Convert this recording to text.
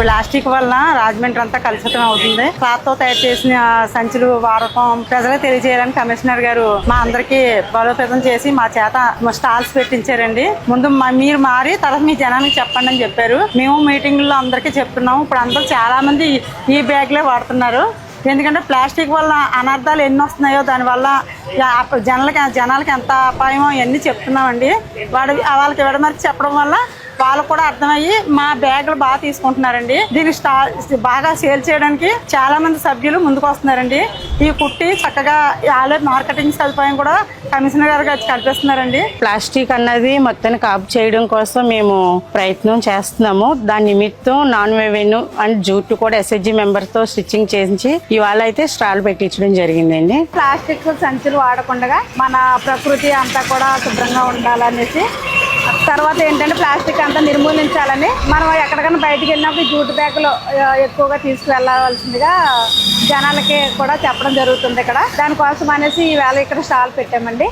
Plastic వల్ల రాజమండ్రి అంతా కలుషితం అవుతుంది. క్లాత్తో తయారు చేసిన సంచులు వాడకం ప్రజలకు తెలియజేయాలని కమిషనర్ గారు మా అందరికి బలోపేతం చేసి మా చేత స్టాల్స్ పెట్టించారండి. ముందు మీరు మారి తర్వాత మీ జనానికి చెప్పండి అని చెప్పారు. మేము మీటింగ్లో అందరికీ చెప్తున్నాము. ఇప్పుడు అందరూ చాలా మంది ఈ బ్యాగ్లే వాడుతున్నారు. ఎందుకంటే ప్లాస్టిక్ వల్ల అనర్థాలు ఎన్ని వస్తున్నాయో దానివల్ల జనాలకి జనాలకి ఎంత అపాయమో ఇవన్నీ చెప్తున్నామండి. వాడు వాళ్ళకి విడమర్చి చెప్పడం వల్ల వాళ్ళకు కూడా అర్థమయ్యి మా బ్యాగులు బాగా తీసుకుంటున్నారండి. దీన్ని స్టా బాగా సేల్ చేయడానికి చాలా మంది సభ్యులు ముందుకు వస్తున్నారండి. ఈ కుట్టి చక్కగా వాళ్ళే మార్కెటింగ్ సదుపాయం కూడా కమిషనర్ గారు కల్పిస్తున్నారండి. ప్లాస్టిక్ అన్నది మొత్తానికి ఆఫ్ చేయడం కోసం మేము ప్రయత్నం చేస్తున్నాము. దాని నిమిత్తం నాన్ రెవెన్యూ అండ్ జూట్ కూడా ఎస్హెచ్జి మెంబర్తో స్టిచ్చింగ్ చేయించి ఇవాళ అయితే స్టాల్ పెట్టించడం జరిగిందండి. ప్లాస్టిక్ సంచులు వాడకుండా మన ప్రకృతి అంతా కూడా శుభ్రంగా ఉండాలనేసి తర్వాత ఏంటంటే ప్లాస్టిక్ అంతా నిర్మూలించాలని మనం ఎక్కడికైనా బయటికి వెళ్ళినప్పుడు జూట్ బ్యాగులు ఎక్కువగా తీసుకువెళ్ళవలసిందిగా జనాలకి కూడా చెప్పడం జరుగుతుంది ఇక్కడ. దానికోసం అనేసి ఈవేళ ఇక్కడ స్టాల్ పెట్టామండి.